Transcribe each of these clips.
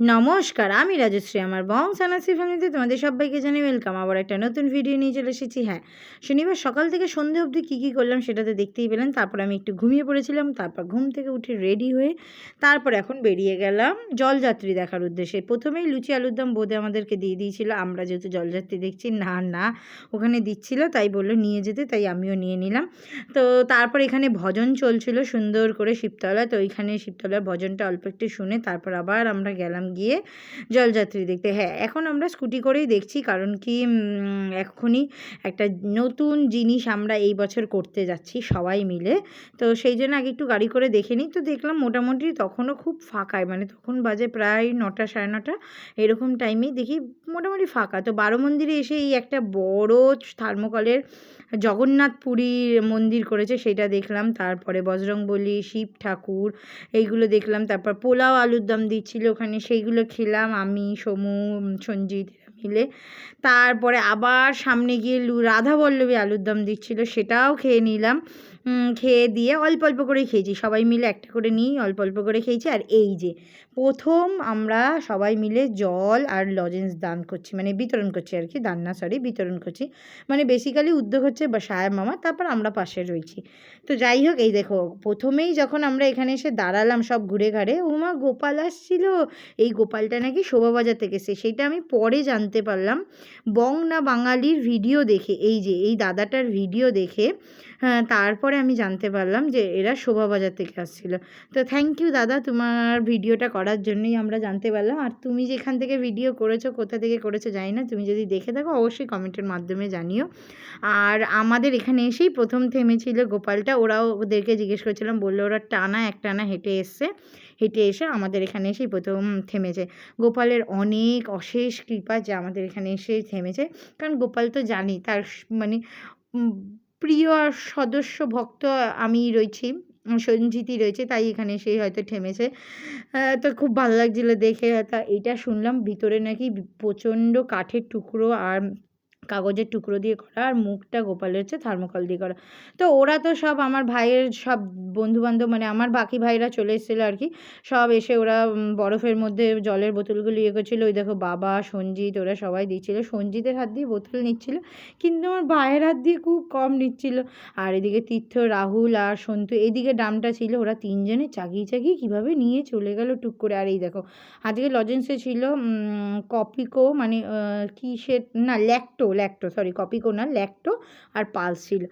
নমস্কার, আমি রাজশ্রী, আমার বং সানাসি ফ্যামিলিতে তোমাদের সবাইকে জানি ওয়েলকাম আবার একটা নতুন ভিডিও নিয়ে চলে এসেছি হ্যাঁ। শনিবার সকাল থেকে সন্ধে অবধি কী কী করলাম সেটা তো দেখতেই পেলেন। তারপর আমি একটু ঘুমিয়ে পড়েছিলাম, তারপর ঘুম থেকে উঠে রেডি হয়ে তারপর এখন বেরিয়ে গেলাম জলযাত্রী দেখার উদ্দেশ্যে। প্রথমেই লুচি আলুর দম বোধে আমাদেরকে দিয়ে দিয়েছিল। আমরা যেহেতু জলযাত্রী দেখছি, না না, ওখানে দিচ্ছিল, তাই বলল নিয়ে যেতে, তাই আমিও নিয়ে নিলাম। তো তারপর এখানে ভজন চলছিল সুন্দর করে শিবতলা তো ওইখানে শিবতলার ভজনটা অল্প একটু শুনে তারপর আবার আমরা গেলাম গিয়ে জলযাত্রী দেখতে। হ্যাঁ এখন আমরা স্কুটি করেই দেখছি, কারণ কি এখনই একটা নতুন জিনিস আমরা এই বছর করতে যাচ্ছি সবাই মিলে। তো সেই জন্য আগে একটু গাড়ি করে দেখে নিই। তো দেখলাম মোটামুটি তখনও খুব ফাঁকায় মানে তখন বাজে প্রায় নটা, সাড়ে নটা, এরকম টাইমেই দেখি মোটামুটি ফাঁকা। তো বারো মন্দিরে এসে এই একটা বড় থার্মোকলের জগন্নাথ পুরীর মন্দির করেছে, সেটা দেখলাম। তারপরে বজরংবলী, শিব ঠাকুর, এইগুলো দেখলাম। তারপর পোলাও আলুর দম দিচ্ছিল ওখানে সেইগুলো খেলাম, আমি, সমু, সঞ্জিত মিলে। তারপরে আবার সামনে গিয়ে লু রাধা বল্লভী আলুর দম দিচ্ছিল, সেটাও খেয়ে নিলাম। খেয়ে দিয়ে অল্প অল্প করেই খেয়েছি। সবাই মিলে একটা করে নিই অল্প অল্প করে খেয়েছি। আর এই যে, প্রথম আমরা সবাই মিলে জল আর লজেন্স দান করছি মানে বিতরণ করছি আর কি, দান না সরি বিতরণ করছি। মানে বেসিক্যালি উদ্যোগ হচ্ছে বা সাহেব মামা, তারপর আমরা পাশে রয়েছি। তো যাই হোক, এই দেখো, প্রথমেই যখন আমরা এখানে এসে দাঁড়ালাম সব ঘুরে ঘাড়ে উমা গোপাল আসছিল। এই গোপালটা নাকি শোভাবাজার থেকে এসে সেটা আমি পরে জানতে পারলাম। বং না বাঙালির ভিডিও দেখে, এই যে, এই দাদাটার ভিডিও দেখে হ্যাঁ তারপরে আমি জানতে পারলাম যে এরা শোভাবাজার থেকে আসছিল। তো থ্যাংক ইউ দাদা, তোমার ভিডিওটা করার জন্যই আমরা জানতে পারলাম। আর তুমি যেখান থেকে ভিডিও করেছ, কোথা থেকে করেছ জানি না, তুমি যদি দেখে থাকো অবশ্যই কমেন্টের মাধ্যমে জানিও। আর আমাদের এখানে এসেই প্রথম থেমেছিল গোপালটা, ওরাও ওদেরকে জিজ্ঞেস করছিলাম, বলল ওরা টানা এক টানা হেঁটে এসছে, হেঁটে এসে আমাদের এখানে এসেই প্রথম থেমেছে। গোপালের অনেক অশেষ কৃপা যে আমাদের এখানে এসে থেমেছে। কারণ গোপাল তো জানি, তার মানে প্রিয় আর সদস্য ভক্ত আমি রয়েছি, সঞ্জিতই সঞ্জিতি রয়েছে, তাই এখানে সেই হয়তো থেমেছে। তো খুব ভালো লাগছিল দেখে, তা এটা শুনলাম ভিতরে নাকি প্রচণ্ড কাঠের টুকরো আর কাগজের টুকরো দিয়ে করা, আর মুখটা গোপালের হচ্ছে থার্মোকল দিয়ে করা। তো ওরা তো সব আমার ভাইয়ের সব বন্ধুবান্ধব মানে আমার বাকি ভাইরা চলে এসেছিল আর কি সব এসে ওরা বরফের মধ্যে জলের বোতলগুলো ইয়ে করছিল। ওই দেখো বাবা সঞ্জিত ওরা সবাই দিচ্ছিল। সঞ্জিতের হাত দিয়ে বোতল নিচ্ছিল কিন্তু আমার ভাইয়ের হাত দিয়ে খুব কম নিচ্ছিল। আর এদিকে তীর্থ রাহুল আর সন্তু এদিকে ডামটা ছিল। ওরা তিনজনে চাগিয়ে চাগিয়ে কীভাবে নিয়ে চলে গেল টুক করে। আর এই দেখো আজকে লজেন্সে ছিল কপিকো মানে আহ, কিসের না ল্যাক্টো ল্যাক্টো সরি কপিকো না ল্যাক্টো আর পালস ছিল।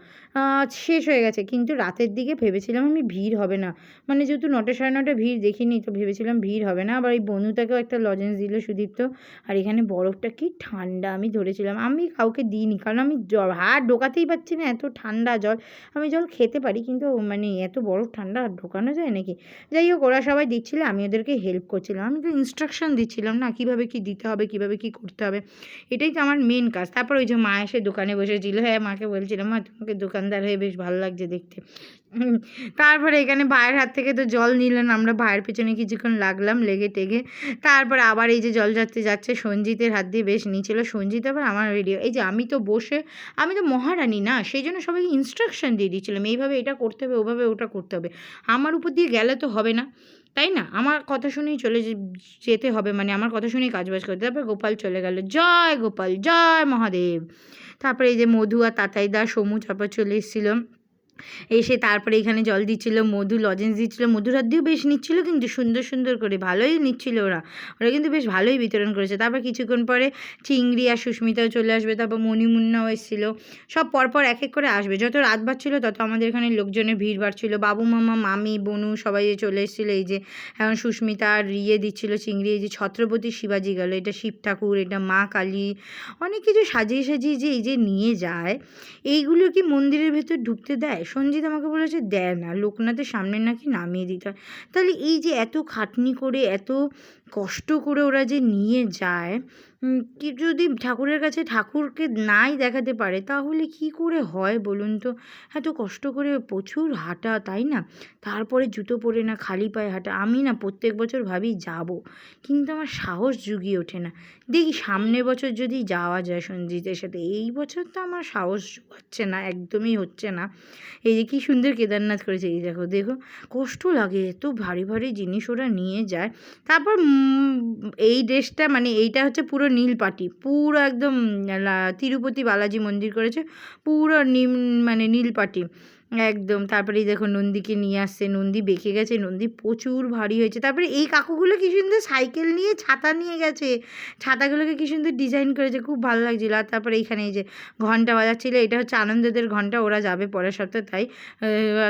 শেষ হয়ে গেছে কিন্তু রাতের দিকে ভেবেছিলাম ভিড় হবে না। মানে যেহেতু নটা সাড়ে নটা ভিড় দেখিনি, তো ভেবেছিলাম ভিড় হবে না। আবার এই বন্ধুটাকেও একটা লজেন্স দিল সুদীপ্ত। আর এখানে বরফটা কি ঠান্ডা, আমি ধরেছিলাম। আমি কাউকে দিইনি, কারণ আমি জল হাত ঢোকাতেই পারছি না, এত ঠান্ডা জল আমি জল খেতে পারি, কিন্তু মানে এত বরফ ঠান্ডা আর ঢোকানো যায় নাকি? যাই হোক, ওরা সবাই দিচ্ছিল আমি ওদেরকে হেল্প করছিলাম। আমি তো ইনস্ট্রাকশন দিচ্ছিলাম না, কীভাবে কী দিতে হবে, কীভাবে কী করতে হবে। এটাই তো আমার মেন কাজ। তারপর ওই যে মা এসে দোকানে বসেছিল। হ্যাঁ মাকে বলছিলাম, মা, তোমাকে দোকানদার হয়ে বেশ ভালো লাগছে দেখতে। তারপরে এখানে ভাইয়ের হাত থেকে তো জল নিলেন, আমরা ভাইয়ের পেছনে কিছুক্ষণ লাগলাম লেগে টেগে। তারপরে আবার এই যে জল যাচ্ছে যাচ্ছে, সঞ্জিতের হাত দিয়ে বেশ নিয়েছিল সঞ্জিত আবার আমার ভিডিও এই যে আমি তো বসে, আমি তো মহারানী না, সেই জন্য সবাইকে ইনস্ট্রাকশন দিয়ে দিচ্ছিলাম, এইভাবে এটা করতে হবে, ওভাবে ওটা করতে হবে। আমার উপর দিয়ে গেলে তো হবে না, তাই না? আমার কথা শুনেই চলে যেতে হবে মানে আমার কথা শুনেই কাজবাজ করতে তারপর গোপাল চলে গেল, জয় গোপাল, জয় মহাদেব। তারপরে এই যে মধু আর তাতাইদা সমু তারপর চলে এসেছিল। এসে তারপরে এখানে জল দিচ্ছিল, মধু লজেন্স দিচ্ছিল মধুর হাত দিয়েও বেশ নিচ্ছিল কিন্তু সুন্দর সুন্দর করে ভালোই নিচ্ছিল ওরা। ওরা কিন্তু বেশ ভালোই বিতরণ করেছে। তারপর কিছুক্ষণ পরে চিংড়ি আর সুস্মিতাও চলে আসবে, তারপর মণিমুন্নাও এসেছিল। সব পরপর এক এক করে আসবে। যত রাত বাড়ছিল তত আমাদের এখানে লোকজনের ভিড় বাড়ছিল। বাবু, মামা, মামি, বনু সবাই চলে এসেছিল, এই যে এখন সুস্মিতা আর রিয়ে দিচ্ছিল চিংড়ি, এই যে ছত্রপতি শিবাজি গেল, এটা শিব ঠাকুর, এটা মা কালী, অনেক কিছু সাজিয়ে সাজিয়ে যে এই যে নিয়ে যায়, এইগুলো কি মন্দিরের ভেতর ঢুকতে দেয়? সঞ্জিত আমাকে বলেছে দেয় না, লোকনাথের সামনে নাকি নামিয়ে দিতে হয়। তাহলে এই যে এত খাটনি করে, এত কষ্ট করে ওরা যে নিয়ে যায় কি যদি ঠাকুরের কাছে ঠাকুরকে নাই দেখাতে পারে, তাহলে কি করে হয় বলুন তো? এত কষ্ট করে প্রচুর হাঁটা, তাই না? তারপরে জুতো পরে না, খালি পায়ে হাঁটা, আমি না প্রত্যেক বছর ভাবি যাব। কিন্তু আমার সাহস জুগিয়ে ওঠে না। দেখি সামনের বছর যদি যাওয়া যায় সঞ্জিতের সাথে, এই বছর তো আমার সাহস হচ্ছে না, একদমই হচ্ছে না। এই যে কী সুন্দর কেদারনাথ করেছে, এই দেখো দেখো, কষ্ট লাগে, এত ভারী ভারী জিনিস ওরা নিয়ে যায়। তারপর এই ড্রেসটা মানে এইটা হচ্ছে পুরো নীল পাটি পুরো একদম তিরুপতি বালাজি মন্দির করেছে পুরো নিম মানে নীল পাটি। একদম। তারপরে দেখো নন্দীকে নিয়ে আসছে। নন্দী বেঁকে গেছে। নন্দী প্রচুর ভারী হয়েছে। তারপরে এই কাকুগুলো কি সুন্দর সাইকেল নিয়ে ছাতা নিয়ে গেছে। ছাতাগুলোকে কি সুন্দর ডিজাইন করেছে। খুব ভালো লাগছিল। আর তারপরে এইখানে এই যে ঘণ্টা বাজাচ্ছিল। এটা হচ্ছে আনন্দদের ঘণ্টা। ওরা যাবে পরের সপ্তাহে। তাই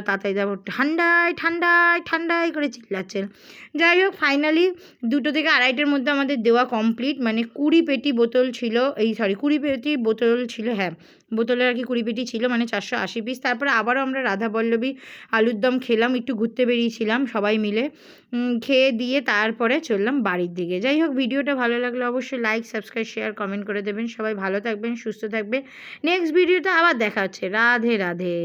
তাতাই যাব। ঠান্ডায় ঠান্ডায় ঠান্ডায় করে চিল্লাচ্ছেন। যাই হোক ফাইনালি দুটো থেকে আড়াইটের মধ্যে আমাদের দেওয়া কমপ্লিট মানে কুড়ি পেটি বোতল ছিল। এই সরি কুড়ি পেটি বোতল ছিল। হ্যাঁ বোতলের আর কি কুড়ি পেটি ছিল। মানে চারশো আশি পিস তারপরে আবারও আমরা রাধা পল্লবী আলুর দম খেলাম, একটু ঘুরতে বেরিয়েছিলাম সবাই মিলে। খেয়ে দিয়ে তারপরে চললাম বাড়ির দিকে। যাই হোক, ভিডিওটা ভালো লাগলে অবশ্যই লাইক সাবস্ক্রাইব শেয়ার কমেন্ট করে দেবেন। সবাই ভালো থাকবেন, সুস্থ থাকবেন। নেক্সট ভিডিওটা আবার দেখা হচ্ছে। রাধে রাধে।